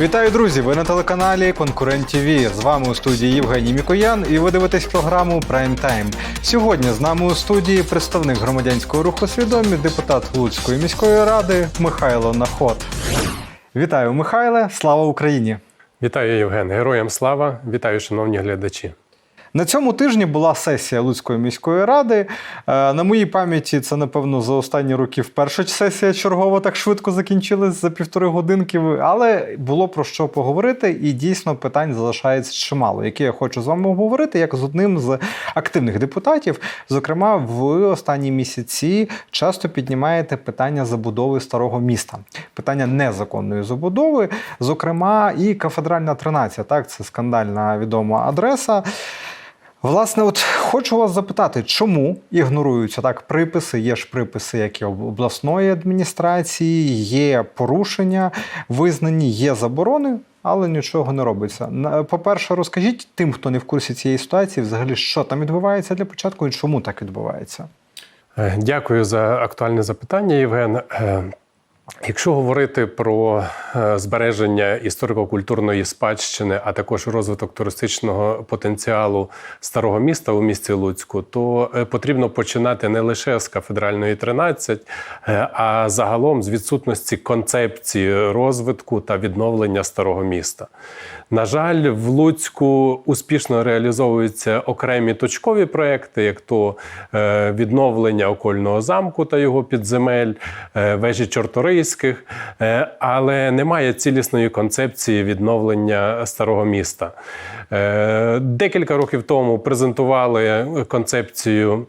Вітаю, друзі! Ви на телеканалі Конкурент ТВ. З вами у студії Євгеній Мікоян, і ви дивитесь програму Прайм Тайм. Сьогодні з нами у студії представник громадянського руху свідомі, депутат Луцької міської ради Михайло Наход. Вітаю, Михайле! Слава Україні! Вітаю, Євген. Героям слава! Вітаю, шановні глядачі. На цьому тижні була сесія Луцької міської ради. Е, На моїй пам'яті це, напевно, за останні роки вперше сесія чергова так швидко закінчилась за півтори годинки. Але було про що поговорити, і дійсно питань залишається чимало, які я хочу з вами обговорити, як з одним з активних депутатів. Зокрема, в останні місяці часто піднімаєте питання забудови старого міста, питання незаконної забудови, зокрема, і кафедральна 13, так, це скандальна відома адреса. Власне, от хочу вас запитати, чому ігноруються так приписи? Є ж приписи, як і об- обласної адміністрації, є порушення, визнані, є заборони, але нічого не робиться. По-перше, розкажіть тим, хто не в курсі цієї ситуації, взагалі, що там відбувається для початку і чому так відбувається. Е, Дякую за актуальне запитання, Євген. Якщо говорити про е, збереження історико-культурної спадщини, а також розвиток туристичного потенціалу старого міста у місті Луцьку, то е, потрібно починати не лише з кафедральної 13, е, а загалом з відсутності концепції розвитку та відновлення старого міста. На жаль, в Луцьку успішно реалізовуються окремі точкові проекти, як то відновлення окольного замку та його підземель, вежі Чорторийських, е, але немає цілісної концепції відновлення старого міста. Е, Декілька років тому презентували концепцію.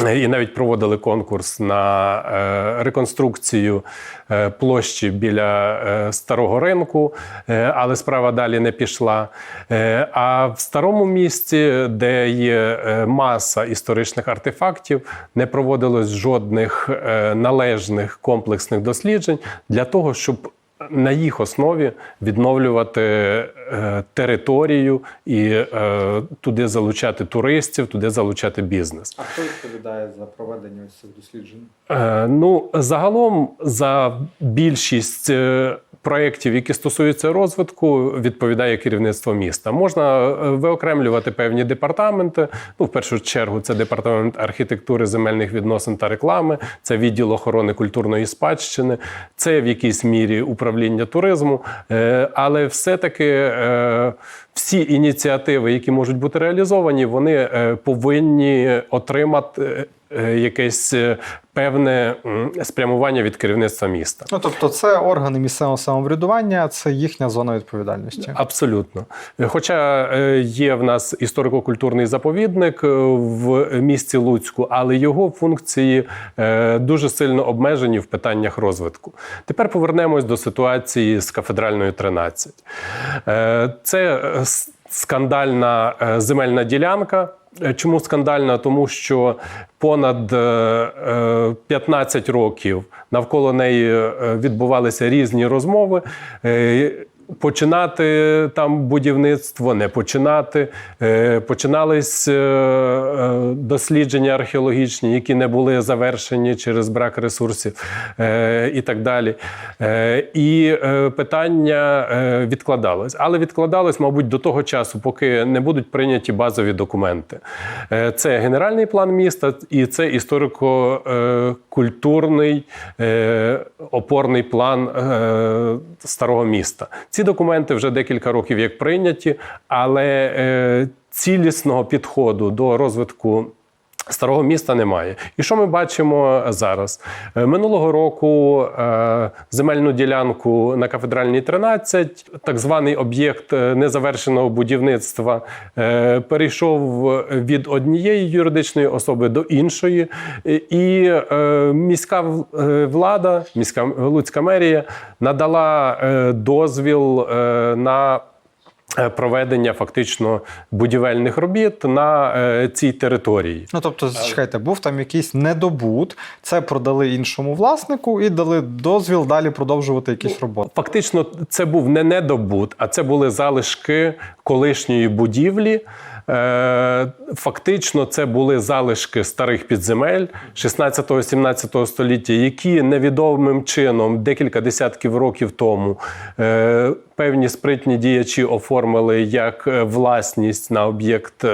І навіть проводили конкурс на е, реконструкцію е, площі біля е, старого ринку, але справа далі не пішла. А в старому місті, де є маса історичних артефактів, не проводилось жодних належних комплексних досліджень для того, щоб на їх основі відновлювати територію і е, туди залучати туристів, туди залучати бізнес. А хто відповідає за проведення ось цих досліджень? Е, ну, загалом за більшість е, проєктів, які стосуються розвитку, відповідає керівництво міста. Можна е, виокремлювати певні департаменти. Ну, в першу чергу, це департамент архітектури, земельних відносин та реклами, це відділ охорони культурної спадщини, це в якійсь мірі управління туризму. Е, Але все-таки е, всі ініціативи, які можуть бути реалізовані, вони е, повинні отримати е, якесь е, певне спрямування від керівництва міста. Ну тобто, це органи місцевого самоврядування, це їхня зона відповідальності. Абсолютно. Хоча е, є в нас історико-культурний заповідник е, в місті Луцьку, але його функції е, дуже сильно обмежені в питаннях розвитку. Тепер повернемось до ситуації з кафедральною 13. Е, Це е, скандальна е, земельна ділянка. Е, Чому скандальна? Тому що понад е, е, 15 років навколо неї е, відбувалися різні розмови. Починати там будівництво, не починати. Е, Починались е, е, дослідження археологічні, які не були завершені через брак ресурсів і так далі. І питання відкладалось. Але відкладалось, мабуть, до того часу, поки не будуть прийняті базові документи. Це генеральний план міста і це історико-культурний опорний план старого міста. Ці документи вже декілька років як прийняті, але е, цілісного підходу до розвитку. Старого міста немає. І що ми бачимо зараз? Е, Минулого року е, земельну ділянку на кафедральній 13, так званий об'єкт е, незавершеного будівництва, перейшов від однієї юридичної особи до іншої. І- міська влада, міська Луцька мерія надала дозвіл на проведення фактично будівельних робіт на е, цій території. Ну тобто, чекайте, був там якийсь недобут, це продали іншому власнику і дали дозвіл далі продовжувати якісь роботи. Фактично, це був не недобут, а це були залишки колишньої будівлі. Е, Фактично, це були залишки старих підземель 16-17 століття, які невідомим чином декілька десятків років тому е, певні спритні діячі оформили як е, власність на об'єкт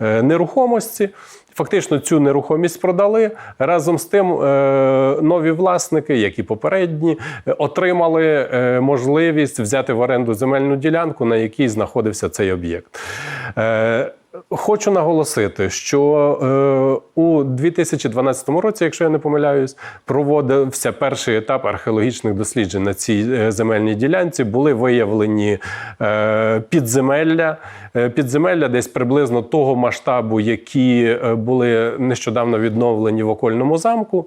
нерухомості. Фактично цю нерухомість продали. Разом з тим, е, нові власники, як і попередні, е, отримали е, можливість взяти в оренду земельну ділянку, на якій знаходився цей об'єкт. Хочу наголосити, що е, у 2012 році, якщо я не помиляюсь, проводився перший етап археологічних досліджень на цій е, земельній ділянці. Були виявлені е, підземелля, е, підземелля десь приблизно того масштабу, які е, були нещодавно відновлені в окольному замку.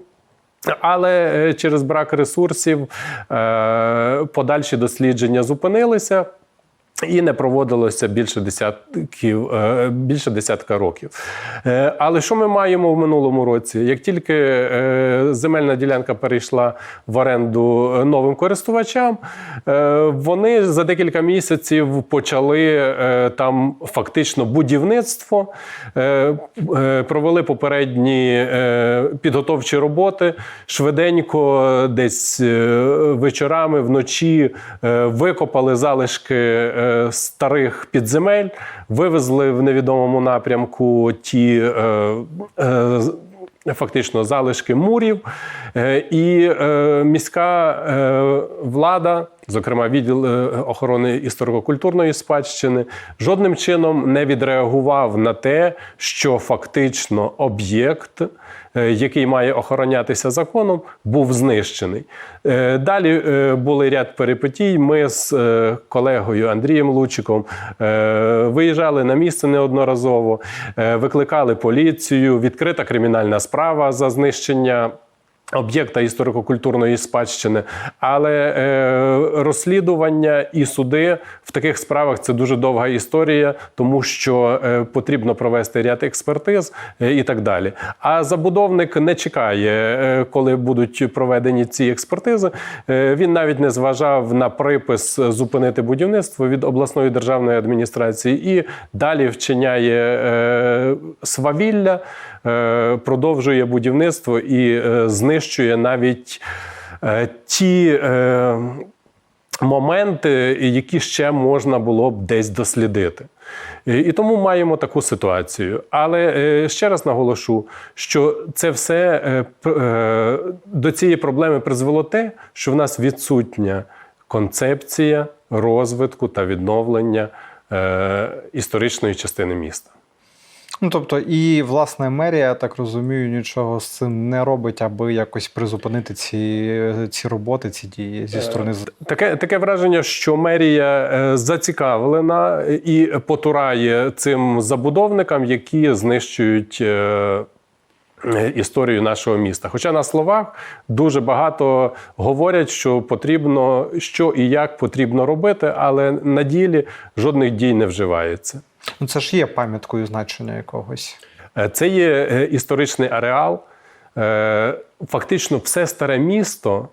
Але через брак ресурсів е, подальші дослідження зупинилися. І не проводилося більше десятків, е, більше десятка років. Е, Але що ми маємо в минулому році? Як тільки е, земельна ділянка перейшла в оренду новим користувачам, вони за декілька місяців почали там фактично будівництво, провели попередні підготовчі роботи, швиденько десь вечорами вночі викопали залишки старих підземель, вивезли в невідомому напрямку ті. е, е, Фактично залишки мурів, Е, і міська влада, зокрема відділ охорони історико-культурної спадщини, жодним чином не відреагував на те, що фактично об'єкт, який має охоронятися законом, був знищений. Е, Далі е, були ряд перипетій. Ми з е, колегою Андрієм Лучиком е, виїжджали на місце неодноразово, е, викликали поліцію, відкрита кримінальна справа за знищення. Об'єкта історико-культурної спадщини, але е, розслідування і суди в таких справах це дуже довга історія, тому що е, потрібно провести ряд експертиз е, і так далі. А забудовник не чекає, е, коли будуть проведені ці експертизи. Е, він навіть не зважав на припис зупинити будівництво від обласної державної адміністрації і далі вчиняє е, свавілля, продовжує будівництво і е, знищує навіть е, ті. Е, Моменти, які ще можна було б десь дослідити. І тому маємо таку ситуацію. Але е, ще раз наголошу, що це все е, е, до цієї проблеми призвело те, що в нас відсутня концепція розвитку та відновлення е, історичної частини міста. Ну, тобто, і власне мерія, я так розумію, нічого з цим не робить, аби якось призупинити ці, ці роботи, ці дії зі сторони з- Таке, таке враження, що мерія е, зацікавлена і потурає цим забудовникам, які знищують. е, е, Історію нашого міста. Хоча на словах дуже багато говорять, що потрібно, що і як потрібно робити, але на ділі жодних дій не вживається. Ну, це ж є пам'яткою значення якогось. Е, Це є е, історичний ареал. Е, Фактично, все старе місто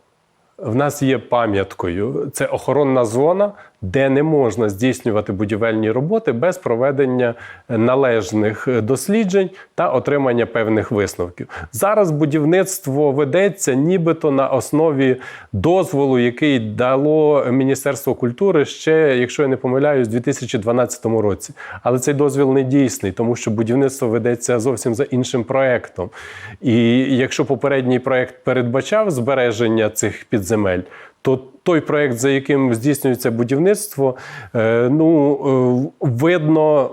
в нас є пам'яткою. Це охоронна зона, де не можна здійснювати будівельні роботи без проведення належних досліджень та отримання певних висновків. Зараз будівництво ведеться нібито на основі дозволу, який дало Міністерство культури ще, якщо я не помиляюсь, у 2012 році. Але цей дозвіл не дійсний, тому що будівництво ведеться зовсім за іншим проектом. І якщо попередній проект передбачав збереження цих підземель, то той проект, за яким здійснюється будівництво, е, ну е, видно.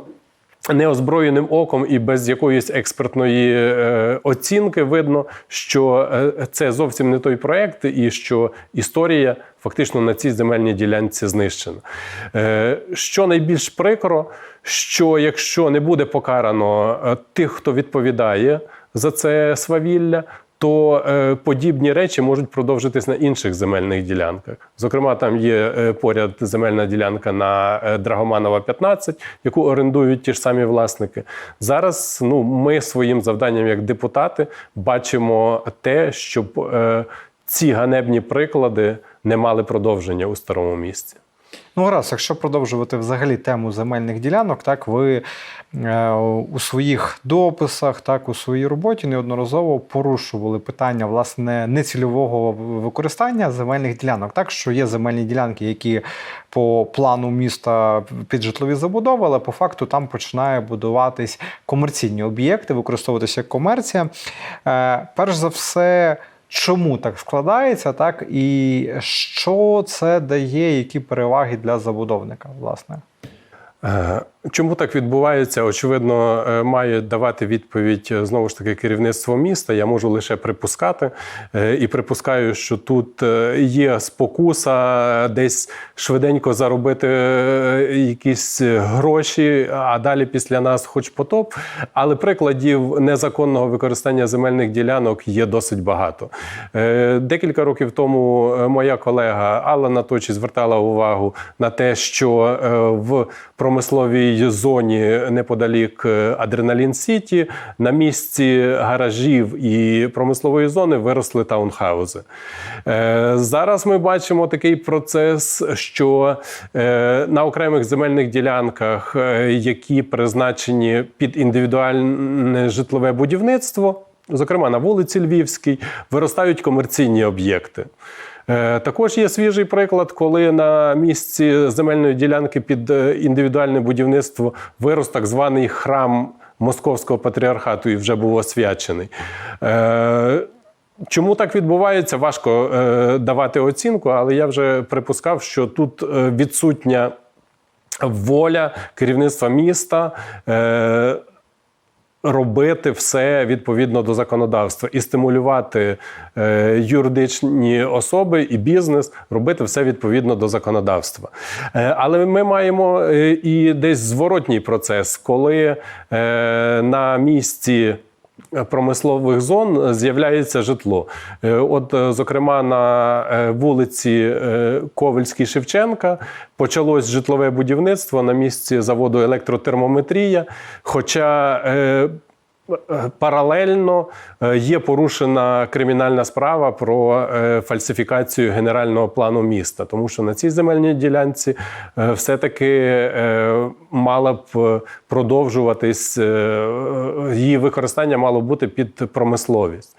Неозброєним оком і без якоїсь експертної е, оцінки видно, що це зовсім не той проект, і що історія фактично на цій земельній ділянці знищена. Що найбільш прикро, що якщо не буде покарано тих, хто відповідає за це свавілля, то е, подібні речі можуть продовжитись на інших земельних ділянках. Зокрема, там є е, поряд земельна ділянка на е, Драгоманова 15, яку орендують ті ж самі власники. Зараз ну, ми своїм завданням як депутати бачимо те, щоб е, ці ганебні приклади не мали продовження у старому місці. Ну, гаразд, якщо продовжувати взагалі тему земельних ділянок, так ви е, у своїх дописах, так у своїй роботі неодноразово порушували питання власне нецільового використання земельних ділянок. Так що є земельні ділянки, які по плану міста під житлові забудови, але по факту там починає будуватись комерційні об'єкти, використовуватися комерція. Е, перш за все. Чому так складається, так і що це дає, які переваги для забудовника, власне? Чому так відбувається? Очевидно, е, має давати відповідь е, знову ж таки керівництво міста. Я можу лише припускати. Е, І припускаю, що тут є спокуса десь швиденько заробити якісь гроші, а далі після нас хоч потоп. Але прикладів незаконного використання земельних ділянок є досить багато. Декілька років тому моя колега Алла Наточі звертала увагу на те, що в промисловій зоні неподалік Адреналін Сіті на місці гаражів і промислової зони виросли таунхаузи. Е, Зараз ми бачимо такий процес, що е, на окремих земельних ділянках, е, які призначені під індивідуальне житлове будівництво, зокрема на вулиці Львівській, виростають комерційні об'єкти. Е, Також є свіжий приклад, коли на місці земельної ділянки під е, індивідуальне будівництво вирос так званий храм Московського патріархату і вже був освячений. Е, Чому так відбувається, важко давати оцінку, але я вже припускав, що тут відсутня воля керівництва міста. Робити все відповідно до законодавства і стимулювати е, юридичні особи і бізнес робити все відповідно до законодавства. Е, але ми маємо е, і десь зворотній процес, коли е, на місці промислових зон з'являється житло. Е, От, е, зокрема, на е, вулиці е, Ковельській Шевченка почалось житлове будівництво на місці заводу електротермометрія. Хоча е, е, Паралельно е, є порушена кримінальна справа про е, фальсифікацію генерального плану міста, тому що на цій земельній ділянці е, все-таки е, мала б е, продовжуватись е, її використання мало бути під промисловість.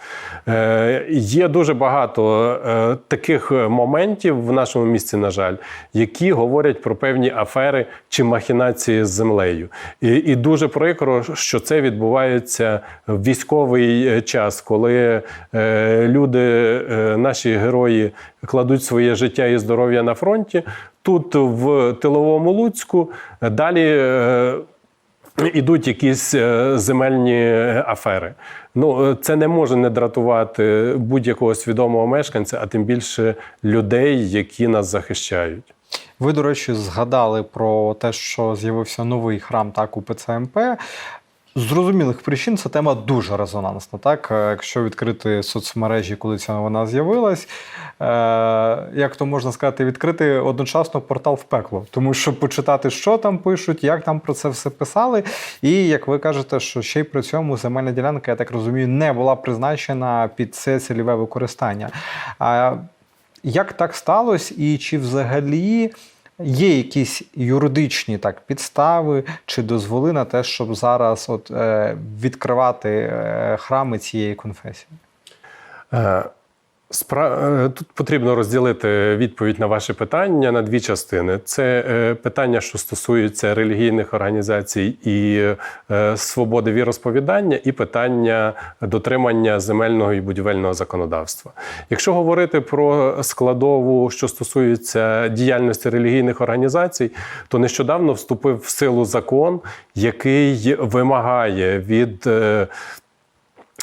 Е, Є дуже багато е, таких моментів в нашому місті, на жаль, які говорять про певні афери чи махінації з землею. І, і дуже прикро, що це відбувається в військовий е, час, коли е, люди, е, наші герої, кладуть своє життя і здоров'я на фронті. Тут в тиловому Луцьку далі. е, Ідуть якісь е, земельні афери. Ну е, це не може не дратувати будь-якого свідомого мешканця, а тим більше людей, які нас захищають. Ви, до речі, згадали про те, що з'явився новий храм так у ПЦМП. Зрозумілих причин ця тема дуже резонансна. Так, Е, якщо відкрити соцмережі, коли ця новина з'явилась, е, як то можна сказати, відкрити одночасно портал в пекло, тому що почитати, що там пишуть, як там про це все писали. І як ви кажете, що ще й при цьому земельна ділянка, я так розумію, не була призначена під це цільове використання. А як так сталося, і чи взагалі є якісь юридичні так підстави чи дозволи на те, щоб зараз от, е, відкривати е, храми цієї конфесії? Е, Тут потрібно розділити відповідь на ваше питання на дві частини. Це е, питання, що стосується релігійних організацій і е, свободи віросповідання, і питання дотримання земельного і будівельного законодавства. Якщо говорити про складову, що стосується діяльності релігійних організацій, то нещодавно вступив в силу закон, який вимагає від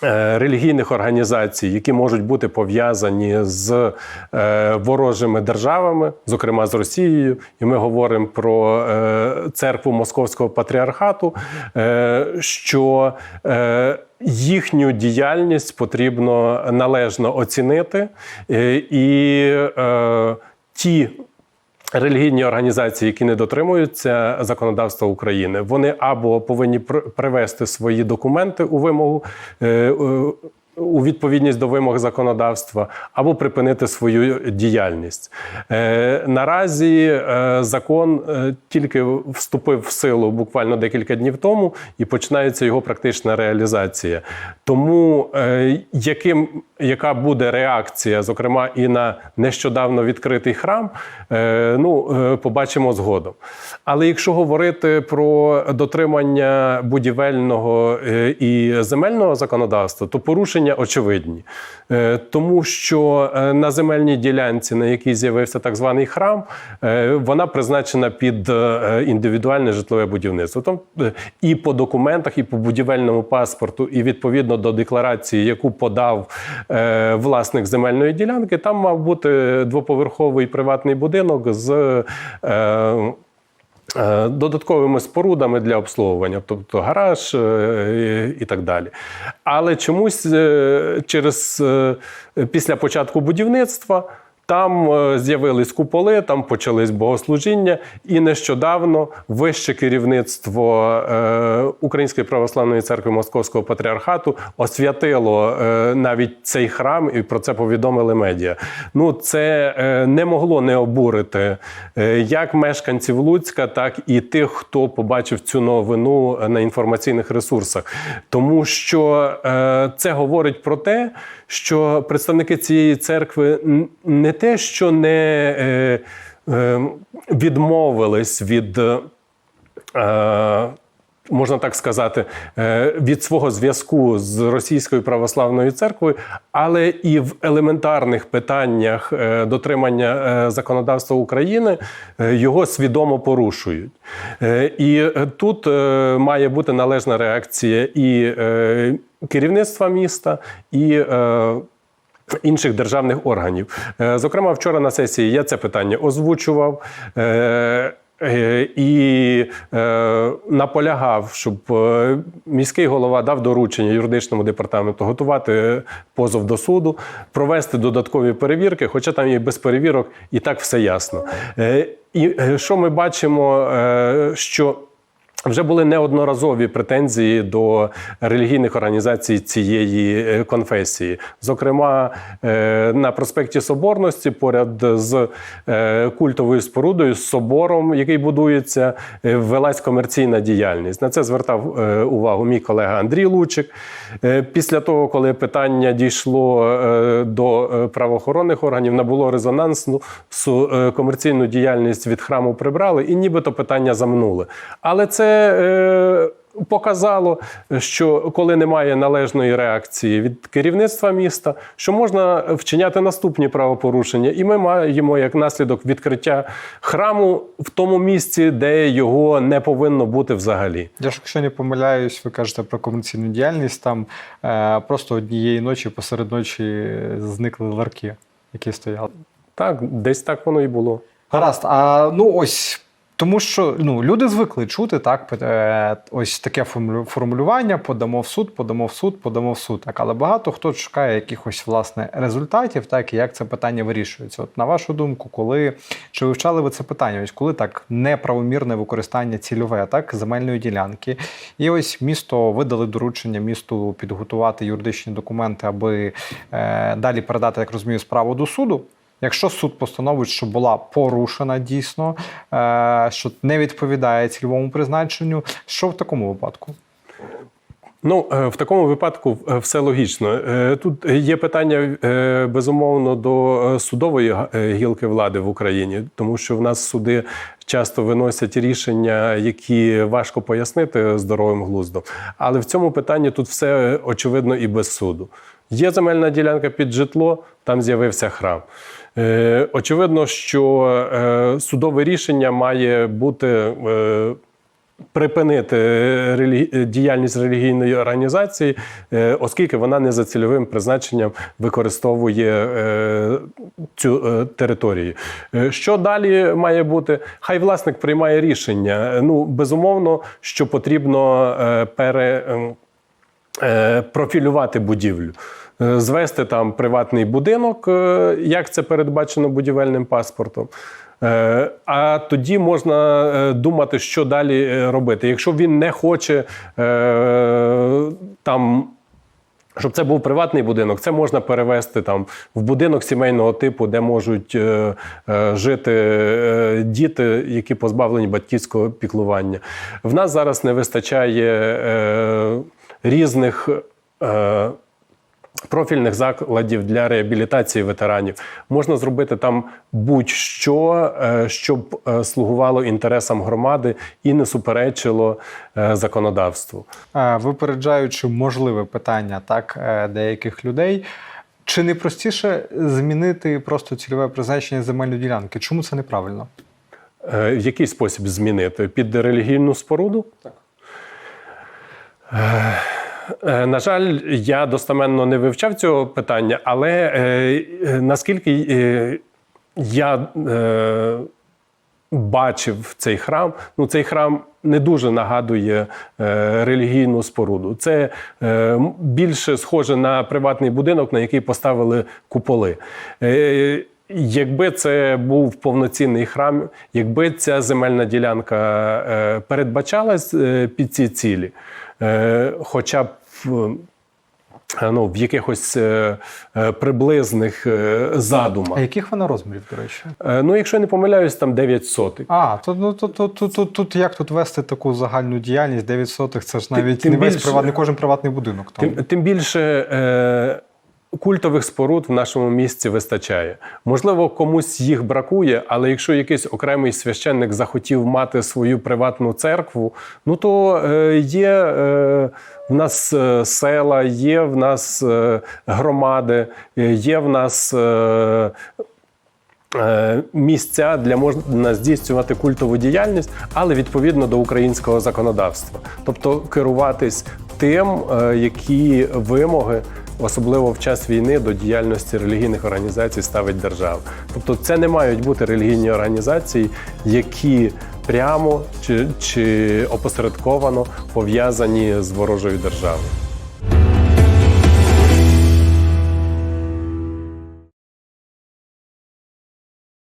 релігійних організацій, які можуть бути пов'язані з е, ворожими державами, зокрема з Росією, і ми говоримо про е, церкву Московського патріархату, е, що е, їхню діяльність потрібно належно оцінити, е, і е, ті Релігійні організації, які не дотримуються законодавства України, вони або повинні пр- привести свої документи у вимогу е, е, у відповідність до вимог законодавства, або припинити свою діяльність. Е, наразі е, закон е, тільки вступив в силу буквально декілька днів тому, і починається його практична реалізація. Тому е, яким, яка буде реакція, зокрема і на нещодавно відкритий храм, е, ну, е, побачимо згодом. Але якщо говорити про дотримання будівельного е, і земельного законодавства, то порушення очевидні, Е, тому що е, на земельній ділянці, на якій з'явився так званий храм, е, вона призначена під індивідуальне житлове будівництво. Е, і по документах, і по будівельному паспорту, і відповідно до декларації, яку подав власник земельної ділянки, там мав бути двоповерховий приватний будинок з. Е, Додатковими спорудами для обслуговування, тобто гараж е, і так далі. Але чомусь е, через після початку будівництва там е, з'явились куполи, там почались богослужіння, і нещодавно вище керівництво е, Української православної церкви Московського патріархату освятило е, навіть цей храм, і про це повідомили медіа. Ну, це не могло не обурити як мешканців Луцька, так і тих, хто побачив цю новину на інформаційних ресурсах. Тому що це говорить про те, що представники цієї церкви не те, що не е, е, відмовились від. Можна так сказати, е, від свого зв'язку з російською православною церквою, але і в елементарних питаннях е, дотримання е, законодавства України його свідомо порушують. І тут має бути належна реакція і керівництва міста, і інших державних органів. Зокрема, вчора на сесії я це питання озвучував. Е, І е, наполягав, щоб е, міський голова дав доручення юридичному департаменту готувати позов до суду, провести додаткові перевірки, хоча там і без перевірок, і так все ясно. І що ми бачимо, що вже були неодноразові претензії до релігійних організацій цієї е, конфесії. Зокрема, е, на проспекті Соборності, поряд з е, культовою спорудою, з собором, який будується, велась комерційна діяльність. На це звертав увагу мій колега Андрій Лучик. Після того, коли питання дійшло до правоохоронних органів, набуло резонансну комерційну діяльність від храму прибрали, і нібито питання замнули. Але це е, показало, що коли немає належної реакції від керівництва міста, що можна вчиняти наступні правопорушення, і ми маємо як наслідок відкриття храму в тому місці, де його не повинно бути взагалі. Я ж, якщо не помиляюсь, ви кажете про комерційну діяльність. Там е, просто однієї ночі посеред ночі зникли ларки, які стояли. Так, десь так воно і було. Гаразд, а ну ось. Тому що ну, люди звикли чути так, е, ось таке формулю- формулювання: подамо в суд, подамо в суд, подамо в суд. Так, але багато хто шукає якихось власне результатів, так і як це питання вирішується. От на вашу думку, коли чи вивчали ви це питання? Ось коли так неправомірне використання цільове так земельної ділянки, і ось місто видали доручення місту підготувати юридичні документи, аби е, далі передати, як розумію, справу до суду. Якщо суд постановить, що була порушена дійсно, е, що не відповідає цільовому призначенню, що в такому випадку? Ну, е, в такому випадку е, все логічно. Тут є питання безумовно до судової гілки влади в Україні, тому що в нас суди часто виносять рішення, які важко пояснити здоровим глуздом. Але в цьому питанні тут все очевидно і без суду. Є земельна ділянка під житло, там з'явився храм. Е, Очевидно, що е, судове рішення має бути. е, припинити релі... діяльність релігійної організації, оскільки вона не за цільовим призначенням використовує цю територію. Що далі має бути? Хай власник приймає рішення. Ну, безумовно, що потрібно е, пере. ем, будівлю. Е, Звести там приватний будинок, е, як це передбачено будівельним паспортом. Е, А тоді можна думати, що далі робити. Якщо він не хоче там Щоб це був приватний будинок, це можна перевести там в будинок сімейного типу, де можуть е, е, жити е, діти, які позбавлені батьківського піклування. В нас зараз не вистачає е, різних. Е, Профільних закладів для реабілітації ветеранів можна зробити там будь-що, е, щоб е, слугувало інтересам громади і не суперечило е, законодавству. Випереджаючи можливе питання так, деяких людей, чи не простіше змінити просто цільове призначення земельної ділянки? Чому це неправильно? В який спосіб змінити? Під релігійну споруду? Так. На жаль, я достеменно не вивчав цього питання, але е, е, наскільки е, я е, бачив цей храм, ну цей храм не дуже нагадує е, релігійну споруду. Це е, більше схоже на приватний будинок, на який поставили куполи. Е, Якби це був повноцінний храм, якби ця земельна ділянка е, передбачалась е, під ці цілі, е, хоча б ну, в якихось приблизних задумах. А яких вона розмірів, до речі? Ну, якщо я не помиляюсь, там 9 сотих. А, то, ну, то, то, то, то, тут як тут вести таку загальну діяльність? 9 сотих це ж навіть тим не весь більше- приватний, кожен приватний будинок. Там. Тим, тим більше е, культових споруд в нашому місті вистачає. Можливо, комусь їх бракує, але якщо якийсь окремий священник захотів мати свою приватну церкву, ну то е, є е, в нас е, села, є в нас громади, є в нас. Місця для можна здійснювати культову діяльність, але відповідно до українського законодавства, тобто керуватись тим, які вимоги, особливо в час війни, до діяльності релігійних організацій ставить держава. Тобто, це не мають бути релігійні організації, які прямо чи, чи опосередковано пов'язані з ворожою державою.